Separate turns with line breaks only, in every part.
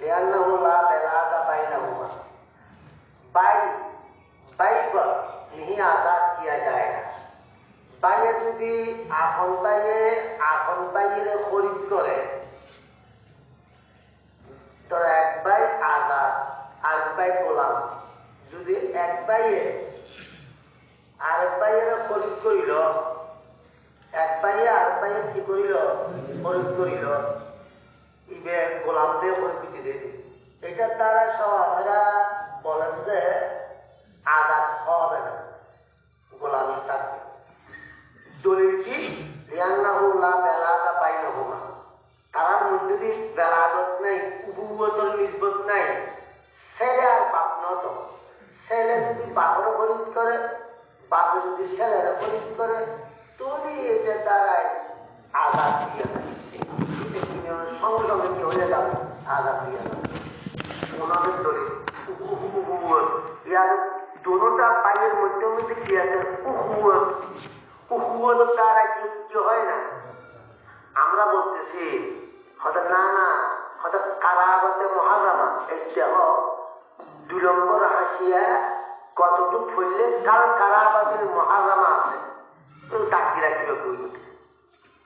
لأنه لا بلاد بينهما bye bye পর নিহি আজাদ কিয়া যায় না বাইয়ে যদি আখন বাইয়ে আখন বাইরে খরিদ করে তোর এক বাই আজাদ আর বাই গোলাম যদি এক বাইয়ে আর বাইরে খরিদ করিল এক বাইয়ে আর বাইয়ে কি করিল খরিদ করিল ইবে গোলাম দিয়ে খরিদ দিয়ে এটার দ্বারা সবাইরা বলেন যে আঘাত হবে না। গোলামি থাকবে। দলিলটি রিয়ান্নাহুল্লাহ বেলাটা পাইল হুমা মধ্যে দিয়ে বেলাদত নেই, উবুবতর নিজবত নাই। ছেলে আর বাপ নত। ছেলে যদি বাপর খরিদ করে, বাপে যদি ছেলের খরিদ করে তুমি এটা দ্বারাই আঘাত দিয়ে। সঙ্গে সঙ্গে কি হয়ে যাবে ওনাদের ইয়ার দোনোটা পায়ের মধ্যে মধ্যে কি আছে কি হয় না আমরা বলতেছি হয়তো না না হয়তো কারাগতে মহারামা এই দেহ নম্বর হাসিয়া কতটুক ফুললে কাল কারাবাদের মহারামা আছে তো ডাকি রাখিবে কই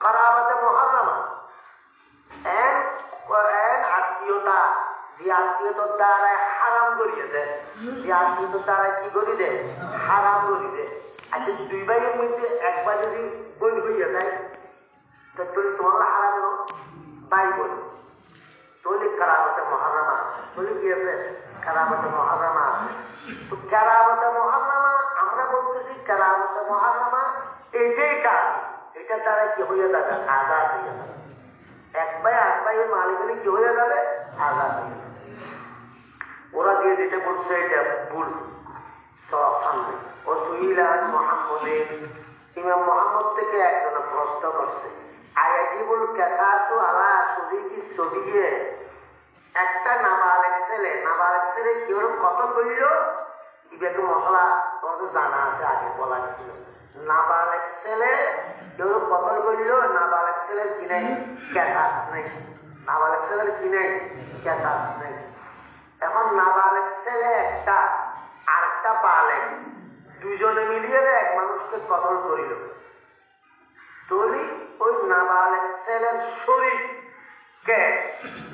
কারাবাতে মহারামা আত্মীয়তা, যে আত্মীয়তার দ্বারা হারাম করিয়েছে, যে আত্মীয়তার দ্বারা কি করি দে হারাম করি দে আচ্ছা দুই ভাইয়ের মধ্যে একবার যদি বই হইয়া যায় তাহলে তোমার হারাম বাই বলি তাহলে কারামতে মহারামা বলে কি আছে? কারামতে মহারামা তো কারামতে মহারামা, আমরা বলতেছি কারামতে মহারামা, এটাই কাজ। এটা দ্বারা কি হইয়া যাবে? আজাদ হইয়া যাবে। এক ভাই এক ভাইয়ের মালিক হলে কি হয়ে যাবে? আজাদ ওরা দিয়ে দিতে বলছে এটা ভুল। ও সুইলান মোহাম্মদের, ইমাম মোহাম্মদ থেকে একজন প্রশ্ন করছে, আয়াজিবুল কেসাসু আলা শরীকি ছবিয়ে একটা নাবালেক ছেলে নাবালেক ছেলে কেউ কত করিল ইবেকে মশলা তোমাদের জানা আছে, আগে বলা ছিল। নাবালেক ছেলে কেউ কতল করিল নাবালেক ছেলের কি নাই? ক্যাসাস নেই। নাবালেক ছেলের কি নাই? ক্যাসাস নেই। এখন নাবালেক ছেলে একটা, আরেকটা বালেক দুজনে মিলিয়ে এক মানুষকে কতল করিল। তৈরি ওই নাবালেক ছেলের শরীর। কে?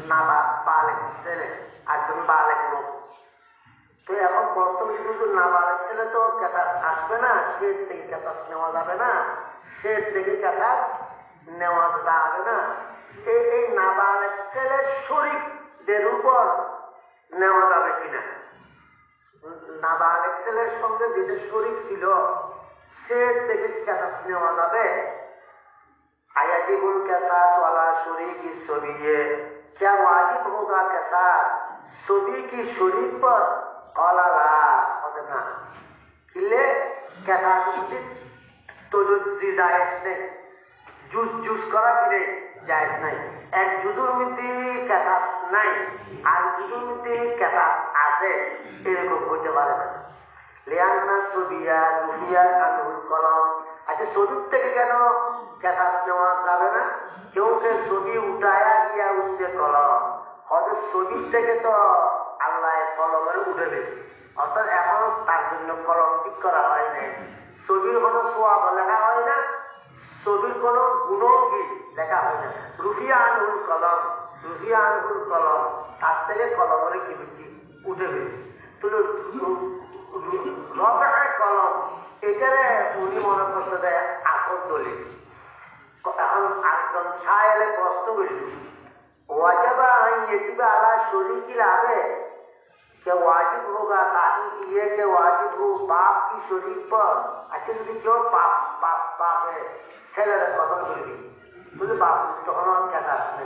নাবা, বালেক ছেলে, একজন বালেক লোক। তো এখন বর্তমানে শুধু নাবালেক ছেলে তো ক্যাসাস আসবে না, সে থেকে ক্যাসাস নেওয়া যাবে না, সে থেকে ক্যাসাস নেওয়া যাবে না। এই এই নাবালেক ছেলের শরীরদের উপর নেওয়া যাবে কিনা নাবালেক ছেলের সঙ্গে যেটা শরীর ছিল সে থেকে ক্যাসাস নেওয়া যাবে আয়াজিবুল कैसास वाला शरीक की छवि है क्या वाजिब होगा कैसास छवि की शरीक पर कौला ला ना किले कैसास उचित तो जो जायज नहीं জুস জুস করা নেই জায়জ নাই। এক জুজুর মধ্যে ক্যাসাস নাই, আর জুজুর মধ্যে ক্যাসাস আছে। এরকম হইতে পারে না। কলম। আচ্ছা থেকে কেন নেওয়া যাবে না? কেউ ছবি উঠায়া গিয়া উঠছে কলম, হয়তো শরীর থেকে তো আল্লাহ কলমের উঠে দিয়েছে অর্থাৎ এখনও তার জন্য কলম ঠিক করা হয় নাই। ছবির কোনো সোয়াব লেখা হয় না ছবির কোনো গুণও কি লেখা হয় না রুফিয়া আনহুল কলম রুফিয়া আনহুল কলম তার থেকে কলমের কি কি উঠে গেছে তো রফায় কলম এখানে উনি মনে করতে দেয় আসল দলিল এখন একজন ছায়ালে প্রশ্ন করিল ওয়াজাবা ইয়েজিবা আলা শরীর लावे क्या वाजिब होगा ताकि ये के वाजिब हो बाप की शरीर पर अच्छा যদি কেউ বাপ বাপ বাপে ছেলেরা কদম করবি বুঝলি বাপ তখন খেতা আসবে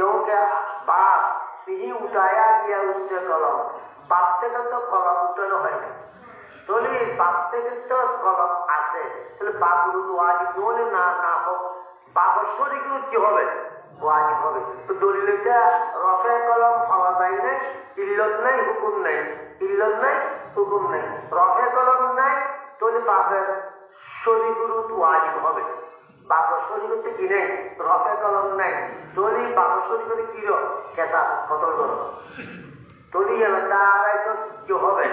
क्योंकि बाप ही उठाया गया उससे कलम বাপ থেকে তো কলম উঠানো হয় না তাহলে বাপ থেকে তো কলম আছে তাহলে বাবুর ওয়াজিব হলে না না হোক বাবার শরীর কি হবে ওয়াজিব হবে তো দলিলটা রফে কলম পাওয়া যায় না ইল্লত নাই হুকুম নাই ইল্লত নাই হুকুম নাই রফে কলম নাই তাহলে বাপের শরীরগুলো ওয়াজিব হবে শরীরতে কি নেই? রফে কলম নাই। বাপর শরীরে কি কেসা কতল করো তলি গেল তারাই তো হবে।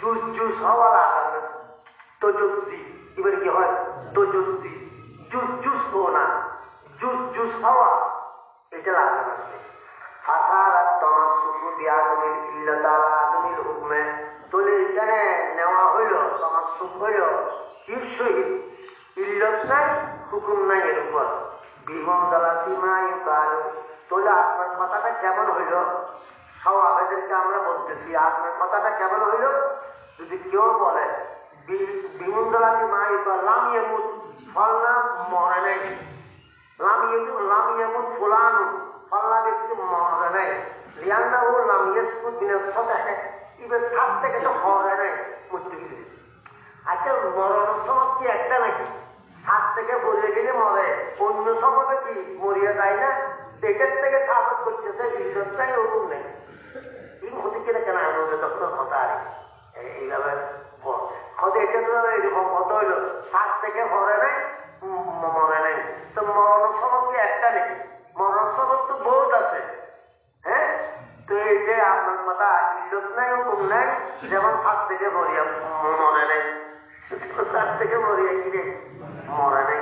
জুস জুস হওয়া লাগানো তো এবার কি হয়? তো জুসি জুস হো না। জুস জুস হওয়া এটা লাগানো ফাসারাত তোমার সুফু বিয়াদমিল ইল্লাতালা আদমিল হুকমে। তলে এখানে নেওয়া হইল, তোমার সুখ হইল। কির সহিত ইল্লত নাই হুকুম নাই এর উপর বিহম দলাতি মাই কাল তোলে আপনার কথাটা কেমন হইল সব আবেদেরকে আমরা বলতেছি আপনার কথাটা কেমন হইল যদি কেউ বলে বিমুন দলাতি মাই লাম ইয়েমুদ ফল না মরে নেই লাম ইয়েমুদ লাম ইয়েমুদ ফুলানু ফল্লা ব্যক্তি মরে নেই লিয়ান্না ও লাম ইয়েসকুদ বিনের সাথে ইবে সাত থেকে তো মরে নেই মৃত্যু আচ্ছা মরণের সময় একটা নাকি সাত থেকে বলে গেলে মরে। অন্য সময় কি? মরিয়া যায় না? পেটের থেকে সাবত করতেছে বিল্ডটাই ওরকম নেই। হতে কেন হতে তো কি একটা বহুত আছে। হ্যাঁ? তো এই যে আপনার কথা নাই যেমন সাত থেকে মরিয়া মরে নাই। থেকে মরিয়া কি রে মরে নাই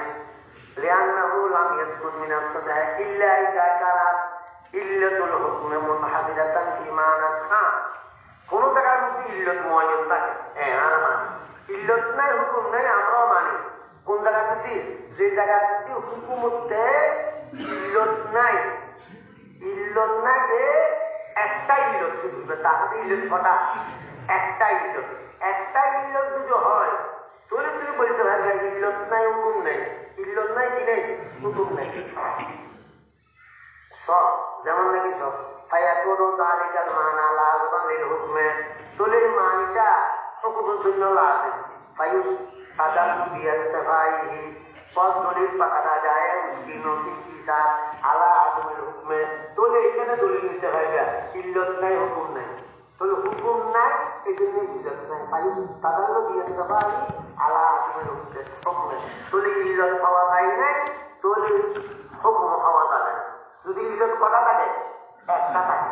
لأنه لم يسكت من الصدع إلا إذا كانت إلة الحكم منحدرة في معنى হ্যাঁ কোন জায়গার মধ্যে ইল্লত ময়ন থাকে হ্যাঁ আমরা মানি ইল্লত নাই হুকুম নাই আমরাও মানি কোন জায়গা যদি যে জায়গা যদি হুকুমতে ইল্লত নাই ইল্লত নাই যে একটা ইল্লত শুধু তাহলে ইল্লত কটা একটা ইল্লত একটা ইল্লত যদি হয় তাহলে তুমি বলতে পারবে ইল্লত নাই হুকুম নেই ইল্লত নাই কি নেই হুকুম নেই সব যেমন নাকি সব ফায়াকুরু যালিকাল মানা লাযমান লিল হুকমে তুলিল মানিটা হুকুমের জন্য লাজিম ফায়ুস আদাল বিয়াস্তাফাইহি পদ দলিল পাকাটা যায় উসকি নসি কিসা আলা আদমের হুকমে তোলে এখানে দলিল নিতে হয় গা ইল্লত নাই হুকুম নাই তোলে হুকুম নাই এই জন্য ইল্লত নাই ফায়ুস আদাল বিয়াস্তাফাইহি আলা আদমের হুকমে। হুকমে ইল্লত পাওয়া যায় নাই তোলে হুকুম পাওয়া যাবে যদি ইল্লত কটা থাকে, একটা থাকে।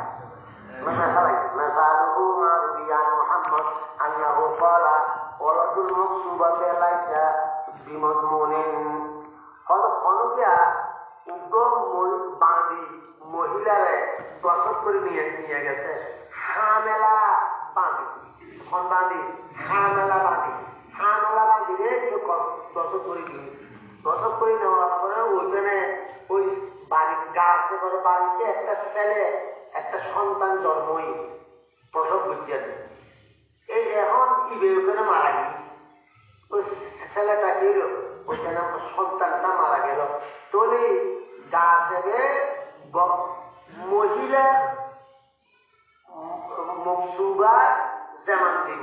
করে নিয়ে প্রসব করে নেওয়ার পরে ওইখানে ওই বাড়ির গাছে করে বাড়িতে একটা ছেলে, একটা সন্তান জন্মই প্রসব দেয়। এই এখন ইবে ওখানে মারা গেল। ওই ছেলেটা গেল ওইখানে সন্তানটা মারা গেল। তোলে গাছে মহিলা মকসুবা যেমন দিব।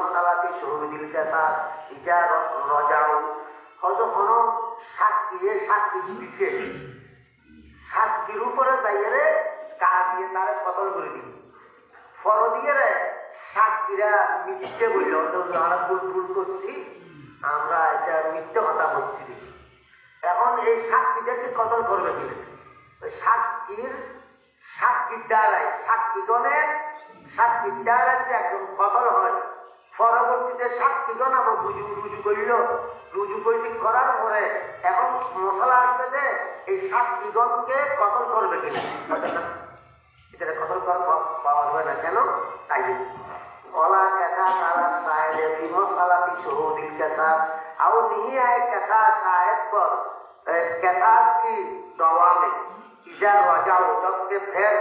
মশালাতে শহীদিল কেসার রজাও। হয়তো কোনো সাক্ষী সাক্ষী দিচ্ছে। সাক্ষীর উপরে যাইয়ে কা দিয়ে তারা কতল করে দিই ফর দিয়ে রে সাক্ষীরা মিথ্যে বলল আমরা ভুল ভুল করছি। আমরা এটা মিথ্যে কথা বলছি। এখন এই সাক্ষীদেরকে কতল করবে কিনা সাক্ষীর সাক্ষীর দ্বারাই সাক্ষীগণের সাক্ষীর দ্বারা একজন কতল হয়। পরবর্তীতে সাক্ষীগণ আবার রুজু রুজু করিল। রুজু করি করার পরে এখন মশলা আসবে যে এই সাক্ষীগণকে কতল করবে কিনা? এটা কতল করা পাওয়া যাবে না কেন? তাই ওলা কেসা তারা মশালাতি শহদিল কেসা আও আয় কেসা সাহেব পর কেসাস কি দওয়ামে ইজা রাজাও যতকে ফের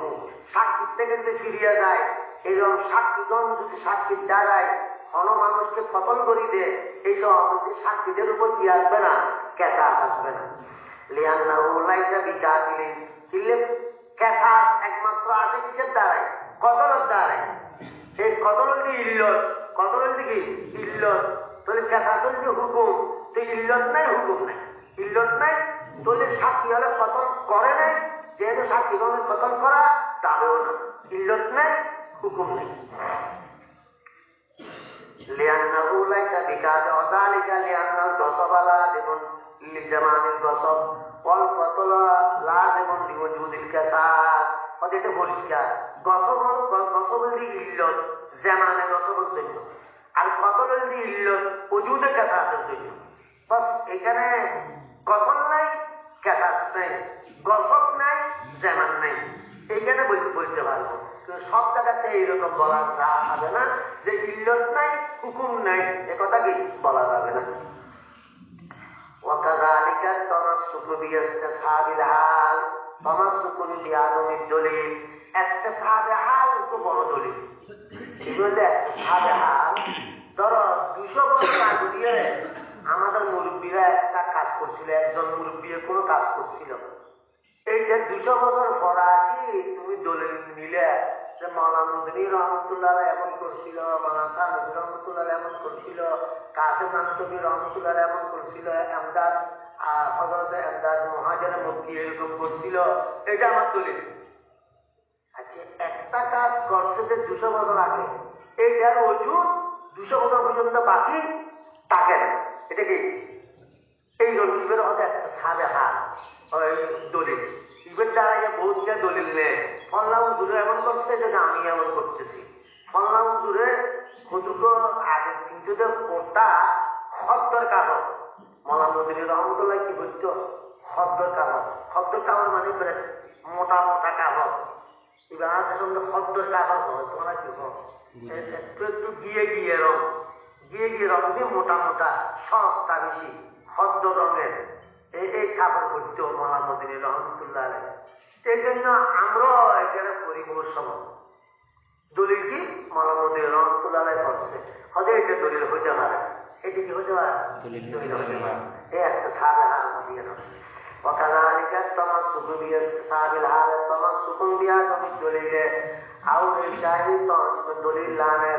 হুঁ সাক্ষী থেকে যদি ফিরিয়ে যায় এরকম সাক্ষীগণ যদি সাক্ষীর দ্বারায় অন মানুষকে কতল করি দে এইসব সাক্ষীদের উপর কি আসবে না? কেসাস আসবে না। একমাত্র কতলের দ্বারায় সেই কতলের কি ইল্লত? কতলের কি? ইল্লত। তাহলে কেসাসের যে হুকুম নাই হুকুম নাই। ইল্লত নাই সাক্ষী হলে কতল করে নাই। যেহেতু সাক্ষী হলে কতল করা যাবেও না। ইল্লত নাই হুকুম নেই লিয়ান্নাহু লাইসা বিকাদ লিয়ান্নাল লিজামানিল গসব লা এটা পরিষ্কার। গসব গসব ইল্লত জামানে গসবের জন্য আর কতল হলদি ইল্লত ওজুদে বাস এখানে কতল নাই, কাসাদ নাই। গসব নাই, জামান নাই। এইখানে বলতে পারবো সব জায়গাতে এইরকম বলা যাবে না যে ইল্লত নাই হুকুম নাই এ কথা কি বলা যাবে না وكذلك التمسك باستصحاب الحال تمسك بعدم الدليل استصحاب حال তো বড় দলিল এগুলো استصحاب حال ধরো দুশো বছর আগে দিয়ে আমাদের মুরব্বীরা একটা কাজ করছিল একজন মুরব্বী কোনো কাজ করছিল এই যে দুশো বছর পর আসি, তুমি দলিল নিলে যে মৌলানুদ্দিনী রহমতুল্লাহ এমন করছিল মানাসা নবী রহমতুল্লাহ এমন করছিল কাসেম নানতবী রহমতুল্লাহ এমন করছিল, এমদাদ হজরত এমদাদ মহাজের মুক্তি এরকম করছিল। এটা আমার দলিল। আচ্ছা একটা কাজ করছে যে দুশো বছর আগে। এইটার ওজন দুশো বছর পর্যন্ত বাকি থাকে না এটা কি? এই রকিবের হচ্ছে একটা সাবে হাত। দলিল। ইবের দ্বারা যে বহুতটা দলিল নেয়। ফল্লাম দূরে এমন করছে যে আমি এমন করতেছি। ফল্লাম দূরে হুজুক আগে কিন্তু যে কোটা হদ্দর কাগজ মৌলান নদীর রহমতুল্লাহ কি বলতো? হদ্দর কাগজ হদ্দর কাগজ মানে মোটা মোটা কাগজ এবার আমাদের সঙ্গে হদ্দর কাগজ হয়। তোমরা কি হয় একটু একটু গিয়ে গিয়ে রং। গিয়ে গিয়ে রং দিয়ে মোটা মোটা সস্তা বেশি হদ্দ রঙের। এই এই কাপড় পরতো মালা মদিনী রহমতুল্লাহ আলাই সেই জন্য আমরাও এখানে পরিব সময় দলিল কি? মালা মদিনী রহমতুল্লাহ আলাই পড়ছে হজে এটা দলিল হইতে পারে। এটি কি হইতে দলিল হইতে পারে। এই একটা সাবে মদিনী وكذلك التمسك التمسك الدليل الشاهد التمسك لانا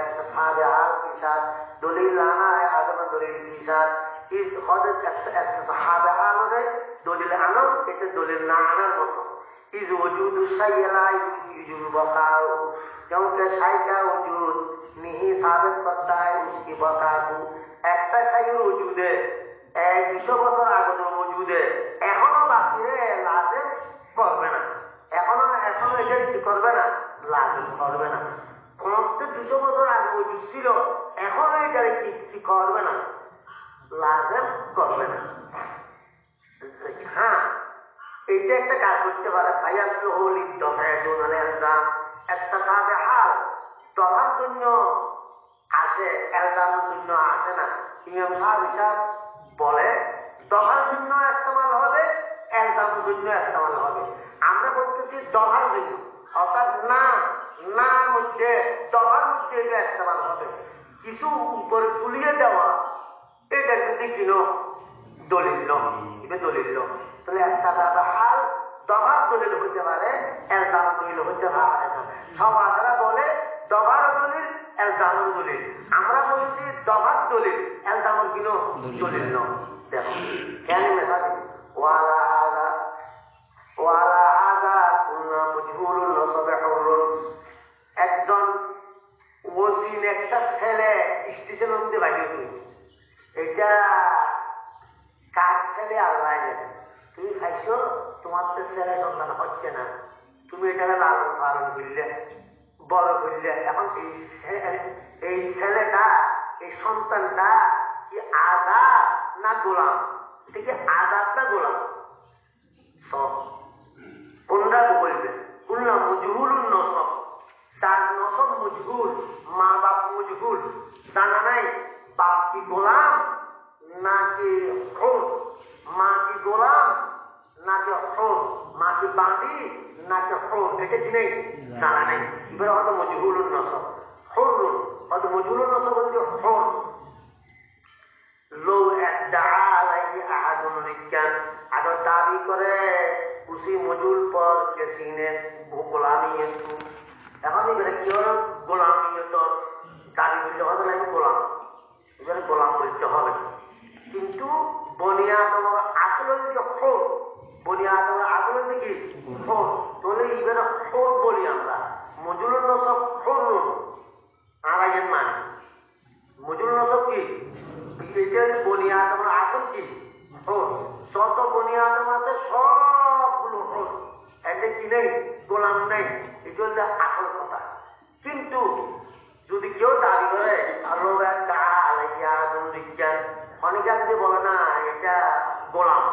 دليل لانا الدليل दलील के साथ ইস হজের সাহাবে আনরে দলিল আনো এটা দলিল না আনার মতো ইজ ওজুদ সাইলা ইজুল বকাউ क्योंकि साई का वजूद नहीं साबित करता है उसकी बका को একটা সাইয়ের ওজুদে এক দুশো বছর আগত ওজুদে এখনো বাকি লাজেম করবে না এখনো এখনো এটা কি করবে না লাজেম করবে না সমস্ত দুশো বছর আগে ওজুদ ছিল এখনো এটা কি করবে না লাজেম করবে না। হ্যাঁ এইটা একটা কাজ করতে পারে। হলি দফায় একটা হাল জন্য এলজামের জন্য না। বলে জন্য ইস্তেমাল হবে এলজামের জন্য ইস্তেমাল হবে। আমরা বলতেছি দফার জন্য। অর্থাৎ না না মধ্যে, দফার মধ্যে এটা ইস্তেমাল হবে। কিছু উপরে তুলিয়ে দেওয়া এটা যদি কিনো দলিল দবার হতে পারে এলজাম দলিল হতে পারে। না সব আদারা বলে দবার দলিল এলজামুল দলিল। আমরা বলছি দফাত দলিল এলজামুল কিনো দলিল। ন দেখো কেন মেসাজ ওয়ালা হাযা ওয়ালা হাযা কুল্লা মজহুরুন নসবে হুরুন একজন ওসিন একটা ছেলে স্টেশন অব্দি বাইরে এটা কার ছেলে আল্লাহ জানে তুমি খাইছো? তোমার তো ছেলে সন্তান হচ্ছে না। তুমি এটাকে লালন পালন করলে, বড় করলে। এখন এই এই ছেলেটা, এই সন্তানটা কি আজাদ না গোলাম? এটা কি আজাদ না গোলাম? সব। কোনটা বলবে? বললাম মজহুর নসব তার নসব মজহুর মা বাপ মজহুর জানা নাই? বাপ কি গোলাম নাকি হোর মা কি গোলাম নাকি হোর মা কি বাঁধি নাকি হোর এটা কি নেই জানা নেই এবার হয়তো মজহুর নসব হয়তো মজহুর নসব বলতে হোর লো এদ্দাআ আলাইহি আহাদুন রিক্কান আদর দাবি করে উসি মজুল পর কিসি ने গোলামিয়ত এখন এবারে কি হলো গোলামিয়ত দাবি করলে হবে না গোলাম এবারে গোলাম বলতে হবে। কিন্তু বনিয়া তোমার আসল হচ্ছে খোর বনিয়া তোমার আসল হচ্ছে কি খোর তাহলে এবারে খোর বলি আমরা। মজুল সব খোর আড়াইয়ের মানে? মজুর নসব কি? এটার বনিয়াদ আমরা আসল কি? হোর যত বনিয়াদ আছে, সবগুলো হোর এতে কি নেই? গোলাম নেই। এটা হচ্ছে আসল কথা। কিন্তু যদি কেউ দাবি করে, আল্লাহ অনেকে যদি বলে, না, এটা গোলাম।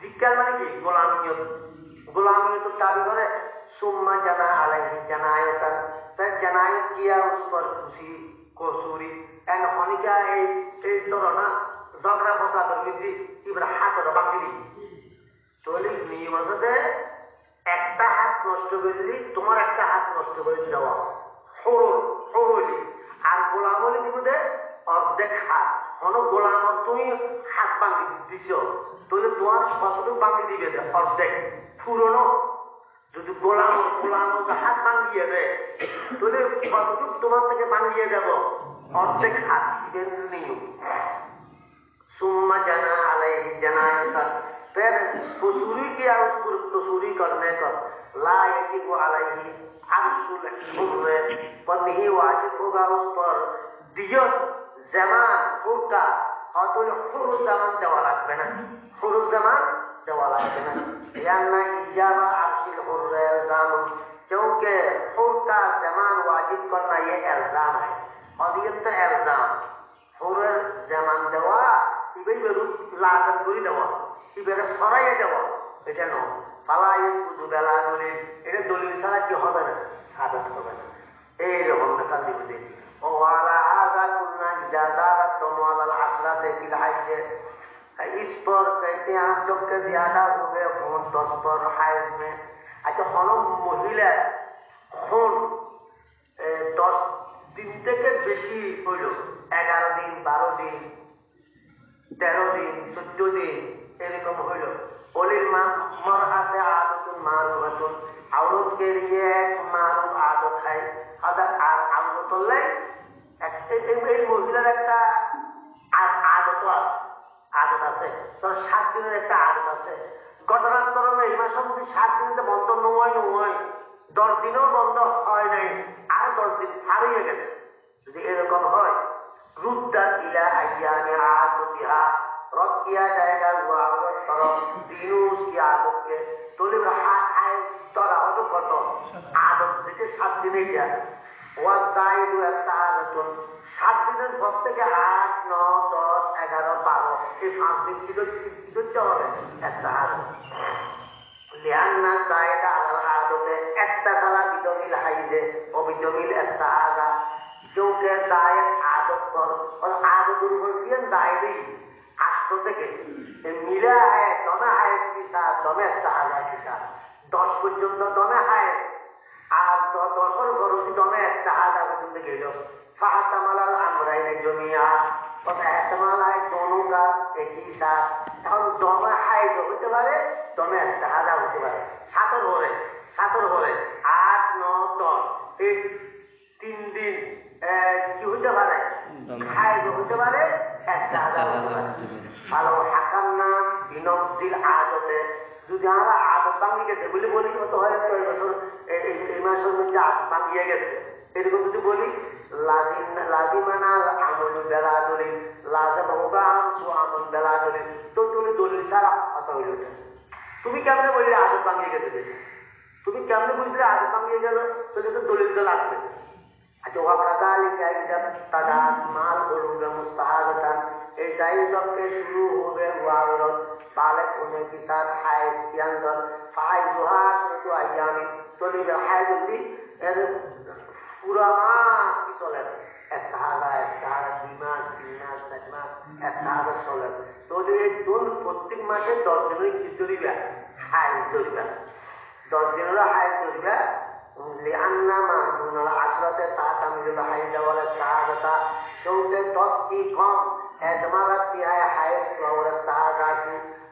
বিজ্ঞান মানে কি? গোলামিয়ত গোলামিয়ত দাবি করে, সুম্মা জানা আলাইহি জানায়তান। তার জানায়ত কিয়া উস পর খুশি, কসুরি। এন্ড অনেকা এই এই না, ঝগড়া বৃদ্ধি ইবরা হাত বাকিলি তাহলে নিয়ম আছে একটা হাত নষ্ট করলি তোমার একটা হাত নষ্ট করে দেওয়া। সরলি আর গোলাম হলে দিব অর্ধেক হাত। কোন গোলাম তুমি হাত ভাঙি দিছ তাহলে তোমার কতটুকু ভাঙি দিবে দে অর্ধেক পুরনো যদি গোলাম গোলাম হাত ভাঙিয়ে দেয় তাহলে কতটুকু তোমার থেকে ভাঙিয়ে যাব অর্ধেক হাত দিবেন নিয়ম सुम्मा जना अलैहि जनायता फिर कसूरी किया उसको कसूरी करने पर ला यजिब अलैहि अर्शुल हुर्र पर नहीं वाजिब होगा उस पर दियत जमान हुरका और तो हुर जमान देवा লাগবে না हुर जमान देवा লাগবে না याना इजाबा अर्शिल हुर्र इल्जाम क्योंकि हुर का जमान वाजिब करना ये इल्जाम है और ये तो इल्जाम হুরের জামান দেওয়া ইবেই বেরু লাগান করে দেওয়া ইবেরে সরাইয়ে দেওয়া এটা ন পালাই বুধু বেলা দলিল এটা দলিল ছাড়া কি হবে না সাধন হবে না এইরকম মেশাল দিবে দিন ও আলা আগা কুন্না ইজাদারা তোমাল আসরাতে ফিল হাইজে इस पर कहते हैं जब के ज्यादा हो गए खून दस पर हाइज में अच्छा हलो महिला खून এ, দশ দিন থেকে বেশি হইল এগারো দিন বারো দিন তেরো দিন চোদ্দ দিন এরকম হইল অলির মা মর হাতে আদতুন মারু হাতুন আউরতকে নিয়ে এক মারু আদত খায় আদার আর আদত করলে এই মহিলার একটা আদত আছে আদত আছে। তোর সাত দিনের একটা আদত আছে। ঘটনাক্রমে এই মাসের মধ্যে সাত দিনতে বন্ধ নয় নয়। দশ দিনও বন্ধ হয় নাই, আর দশ দিন হারিয়ে গেছে। যদি এরকম হয় রুদ্দা ইলা আইয়ামে আদতিহা রদ কিয়া জায়গা হুয়া আদত করো কি আদতকে তোলে হাত আয় তোরা হতো কত? আদত থেকে সাত দিনে যা সাত দিনের পর আট, ন, দশ, এগারো, বারো, এই পাঁচ দিন একটা আগাত লিয়ান্না সাইডা একটা খালা বিদমিল হাইজে ও বিদমিল একটা আগা চৌকে দায় আদত কর। আদতুল বলছিলেন, দায় দিই আসতো থেকে দমে একটা আগা কিসা দশ পর্যন্ত দমে হায়। আর দশর গরুটি জমে শাহাদা গুরুতে গেল ফাহাতামালাল আমরাইনে জমিয়া আট ন দশ তিন দিন কি হইতে পারে? হাইজ হইতে পারে শাহাদা ভালো হাকার না বিনব্দির আদতে যদি আমরা আদত ভাঙিয়ে গেছে বলি বলি কত হয়েছে এই বছর, এই মাসের মধ্যে আদত ভাঙিয়ে গেছে। এরকম যদি বলি লাজিমানা আমল বেলা দলিল লাজম হোকাম সু আমল বেলা দলিল তো তুমি দলিল ছাড়া কথা হইল তুমি কেমনে বললে আদত ভাঙিয়ে গেছে তুমি কেমনে বুঝলে আদত ভাঙিয়ে গেল? তো কিন্তু দলিল তো লাগবে। আচ্ছা ওয়া কাজালিকা ইদা তাদাত মাল উলুগা মুস্তাহাদাতান, এই যাই শুরু হবে ওয়া بالغ الانكسار حائز ينزل فعيدها ست ايام تلد حائز دي পুরা মাস কি চলে এস্তাহাদা এস্তাহাদা দুই মাস তিন মাস চার মাস এস্তাহাদা চলে তাহলে এই দুন প্রত্যেক মাসে দশ দিনের কি চলিবা হাইজ চলিবা দশ দিনের হাইজ চলিবা لأن معنون العشرة تعتمد الحيض والاستعادة شوط تصديقهم اعتمادت فيها حيث وهو الاستعادة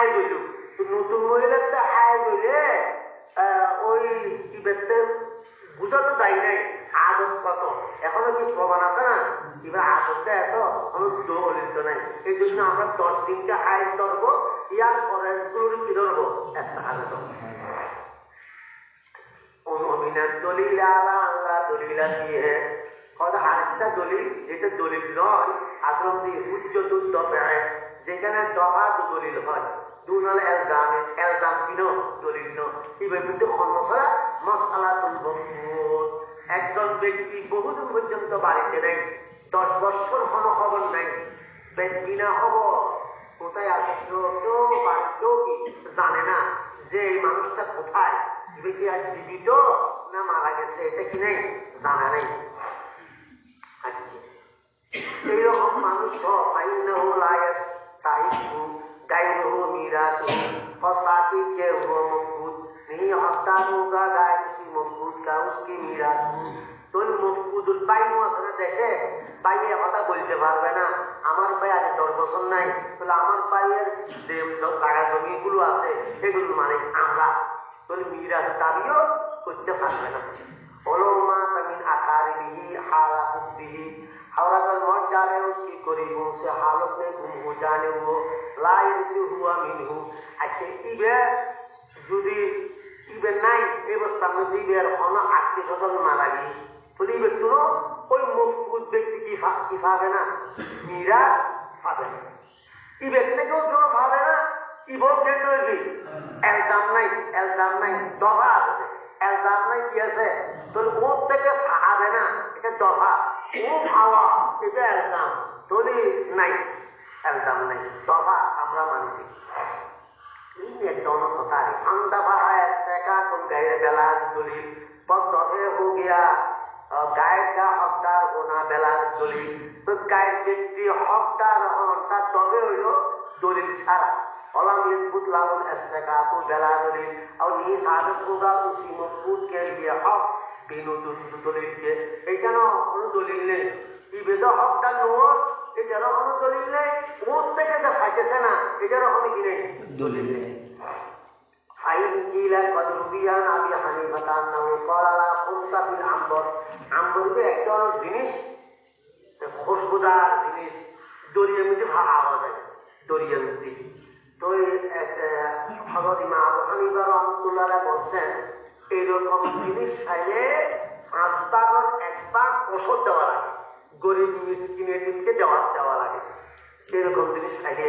হায় হইল নতুন মহিলার তো হায় হইলে ওই কি বেতে বুঝা তো যাই নাই আদত কত। এখনও কি প্রমাণ আছে না? এবার আদতটা এত, কোনো দলিত নাই। এই জন্য আমরা দশ দিনকে হাইজ ধরবো, ইয়ার পরে গুলোর কি ধরবো? একটা আদত অমিনার দলিল আলা আল্লাহ দলিল দিয়ে হয়তো আরেকটা দলিল যেটা দলিল নয়। আশ্রম দিয়ে উচ্চ দফায় যেখানে দফা দলিল হয়। একজন ব্যক্তি বহুদিন পর্যন্ত বাড়িতে নেই। দশ বছর হন খবর নাই। কোথায় কেউ কি জানে না যে এই মানুষটা কোথায়? আজ জীবিত না মারা গেছে? এটা কি নেই? জানা নেই। আচ্ছা। এইরকম মানুষ তাহিবু গায়রুহু মিরাতু फसाती के हुआ मफकूद नहीं हफ्ता होगा गाय किसी मफकूद का उसकी मिरात তো মফকুদুল বাইনু আছে না দেখে বাইয়ে কথা বলতে পারবে না আমার ভাই আজ দশ বছর নাই তাহলে আমার ভাইয়ের যে টাকা জমিগুলো আছে এগুলো মানে আমরা তাহলে মিরাজ দাবিও করতে পারবে না ওলমা তামিন আকারিবিহি হালা হুব্বিহি হাওরাকাল মর जाने उसकी गरीबों से हालत में गुम हो जाने वो लायक हुआ मिनहु আচ্ছা ইবে যদি ইবে নাই এই অবস্থার মধ্যে ইবের হন আত্মীয় স্বজন মারা গিয়ে তাহলে ইবে তো ওই মফকুদ ব্যক্তি কি ফা- কি পাবে না মিরাজ পাবে না ইবের থেকেও কেউ পাবে না ইবও কে তৈরি এলজাম নাই এলজাম নাই দফা আছে এলজাম নাই কি আছে তাহলে ওর থেকে পাবে না এটা দফা ও খাওয়া এটা এলজাম তাহলে নাই এলজাম নাই দফা আমরা মানছি ini एक दोनों होता है हम दफा है का कोई गैर बेलाज दलील पर दफे हो गया और गाय का हकदार होना बेलाज दलील तो गाय व्यक्ति हकदार होता तबे হইলো দলিল ছাড়া অলম यजबुत लाउल इस्तेकातु बेला दलील और नी साबित होगा उसी मजबूत के लिए हक বিনু দলিল के এখানে কোনো দলিল নেই এই বেদ হকদার নোর এটারও কোনো দলিল নেই ওর থেকে যা ফাইতেছে না এটারও কোনো কি নেই
দলিল নেই
فإن قيل قد روي عن أبي حنيفة أنه قال لا خمس في العنبر عنبر যে এক ধরনের জিনিস খুশবুদার জিনিস দরিয়ার মধ্যে ভাড়া হওয়া যায় দরিয়ার মধ্যে তো হজরত ইমাম আবু হানিফা রহমতুল্লাহ বলছেন এইরকম জিনিস খাইলে পাঁচবার একবার ওষুধ দেওয়া লাগে। গরিব মিসকিনেরকে দেওয়া দেওয়া লাগে। এরকম জিনিস থাকে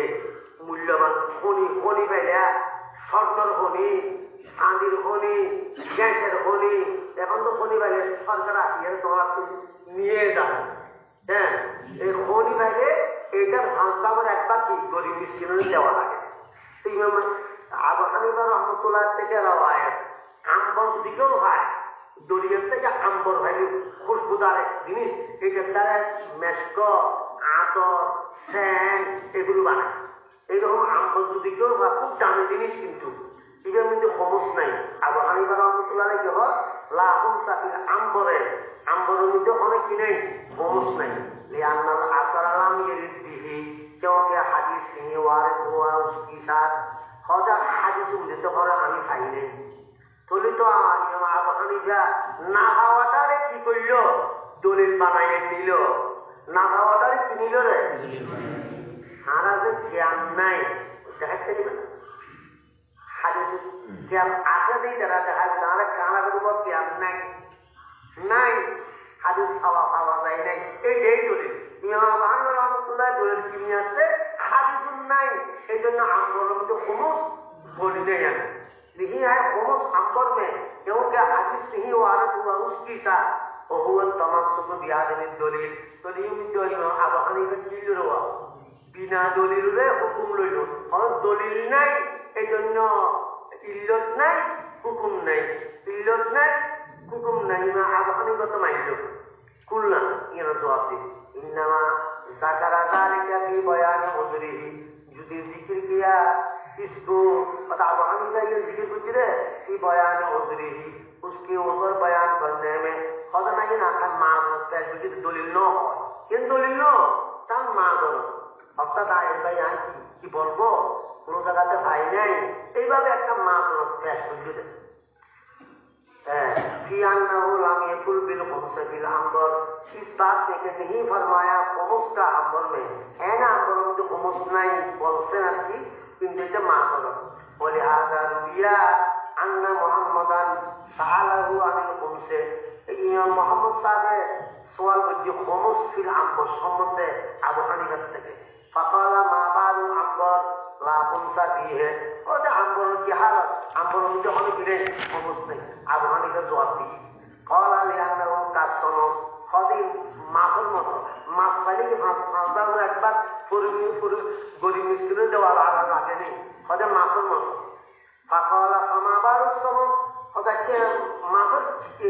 মূল্যবান খনি খনি পাইলে স্বর্ণর খনি, চাঁদির খনি, গ্যাসের খনি, এখন তো খনি পাইলে সরকার আসিয়ে তোমার নিয়ে যাবে। হ্যাঁ এই খনি পাইলে এইটার ভাঙতামের একবার কি গরিব মিসকিনের দেওয়া লাগে। ইমাম আবু হানিফা রহমতুল্লাহ থেকে রাওয়ায়াত আম্বর দিকেও হয়। দড়িয়ের থেকে আম্বর ভ্যালু খুশবুদার জিনিস। এটার দ্বারা মেশক, আতর স্যান এগুলো বানায়। এইরকম আম্বর দিকেও বা খুব দামি জিনিস কিন্তু। এটার মধ্যে খমস নাই। আবু হানিফা রহমতুল্লাহ কি হয় লাহুল সাকিল আম্বরের আম্বরের মধ্যে অনেক কি নাই? নাই। লিয়ান্নাল আসার আলাম ইরিদ বিহি। কেউকে হাজি নিয়ে ওয়ারে ধোয়া উস্কি সার? হজার আমি খাই তলি তো না খাওয়াটারে কি করল দলিল বানাইয়ে নিল না খাওয়াটারে কি নিল রে? হারা যে জ্ঞান নাই দেখাতে দিবে না। জ্ঞান আছে নেই তারা দেখা তারা কানা করব জ্ঞান নাই। নাই। হাদিস খাওয়া খাওয়া যায় নাই। এইটাই দলিল। ইমাম আবু হানিফা রহমতুল্লাহ দলিল কিনে আসছে হাদিসুন নাই। এই জন্য আন্দোলন হুমুস বলি নেই আমি लिखी है होमस अंबर में क्योंकि हदीस नहीं वारद हुआ उसकी साथ وهو التمسك بهذه الدليل দলিল দলিল আবু হানিফা কি লইলো বিনা দলিলে হুকুম লইল কারণ দলিল নাই এই জন্য ইল্লত নাই হুকুম নাই ইল্লত নাই হুকুম নাই না আবু হানিফা তো মাইল কুলনা ইয়ার জবাব দি ইন্নামা যাকারা যালিকা ফি বয়ান উজরিহি যদি জিকির কিয়া इसको बता दो हम चाहिए जिक्र कुछ रे कि बयान उतरी ही उसके ऊपर बयान करने में हद नहीं ना था माजरत है जो दलील न हो इन দলিল ন তার মাগরত অর্থাৎ আয়ের ভাই আর কি বলব কোন জায়গাতে ভাই নাই এইভাবে একটা মাগরত পেশ করে দেবে হ্যাঁ কি আন্না হল আমি ফুল বিল মুসবিল আম্বর इस बात ने नहीं फरमाया खमोश का अंबर में है ना अंबरों जो खमोश नहीं बोलते ना कि কিন্তু এটা মা করো বলে হাজার রুবিয়া আন্না মোহাম্মদান সাহালাহু আনিল ইমাম মোহাম্মদ সাহেব সোয়াল করছে খমস ফিল আম্বর সম্বন্ধে আবু থেকে। ফাকালা, মা বারু আম্বর লা কমসা বিহে। ওটা আম্বর কি হালত আম্বর অনেক নেই খমস নেই। আবু জবাব দিয়ে কল আলী আন্নাহু কাসন হদিন মাছের মতো মাছ পাইলে কি মাছ মাছটা একবার ফুর গরিব মিস্ত্রি দেওয়া লাগা লাগেনি হদে মাছের মতো ফাঁকা সমাবার উৎসব হদে কে মাছের কি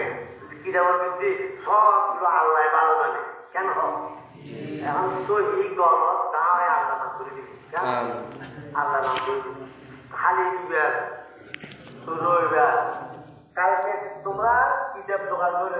কিতাবের মধ্যে সবগুলো আল্লাহ ভালো জানে কেন? এখন তো এই গল্প হয় আল্লাহ নাম করে দিবি। আল্লাহ নাম করে দিবি। খালি দিবে রইবেন। কালকে তোমরা কিতাব দোকান করে